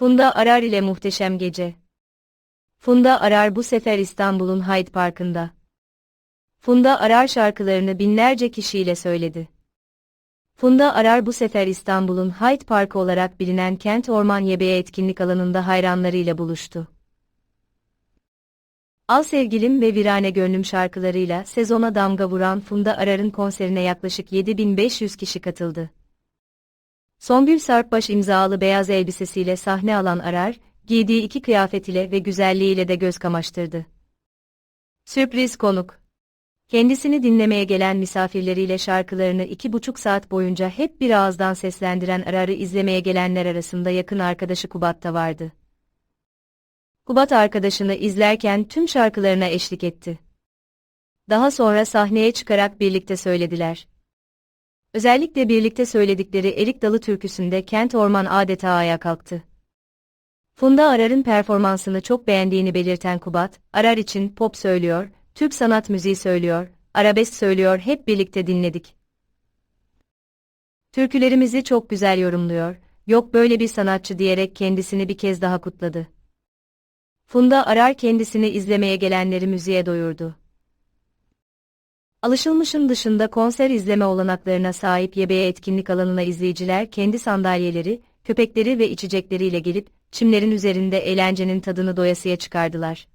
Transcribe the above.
Funda Arar ile Muhteşem Gece Funda Arar bu sefer İstanbul'un Hyde Parkı'nda. Funda Arar şarkılarını binlerce kişiyle söyledi. Funda Arar bu sefer İstanbul'un Hyde Parkı olarak bilinen Kent Orman Yebeği etkinlik alanında hayranlarıyla buluştu. Al Sevgilim ve Virane Gönlüm şarkılarıyla sezona damga vuran Funda Arar'ın konserine yaklaşık 7500 kişi katıldı. Songül Sarpbaş imzalı beyaz elbisesiyle sahne alan Arar, giydiği iki kıyafet ile ve güzelliğiyle de göz kamaştırdı. Sürpriz konuk. Kendisini dinlemeye gelen misafirleriyle şarkılarını iki buçuk saat boyunca hep bir ağızdan seslendiren Arar'ı izlemeye gelenler arasında yakın arkadaşı Kubat da vardı. Kubat arkadaşını izlerken tüm şarkılarına eşlik etti. Daha sonra sahneye çıkarak birlikte söylediler. Özellikle birlikte söyledikleri Erik Dalı türküsünde Kent Orman adeta ayağa kalktı. Funda Arar'ın performansını çok beğendiğini belirten Kubat, Arar için pop söylüyor, Türk sanat müziği söylüyor, arabesk söylüyor hep birlikte dinledik. Türkülerimizi çok güzel yorumluyor, yok böyle bir sanatçı diyerek kendisini bir kez daha kutladı. Funda Arar kendisini izlemeye gelenleri müziğe doyurdu. Alışılmışın dışında konser izleme olanaklarına sahip yebeğe etkinlik alanına izleyiciler kendi sandalyeleri, köpekleri ve içecekleriyle gelip, çimlerin üzerinde eğlencenin tadını doyasıya çıkardılar.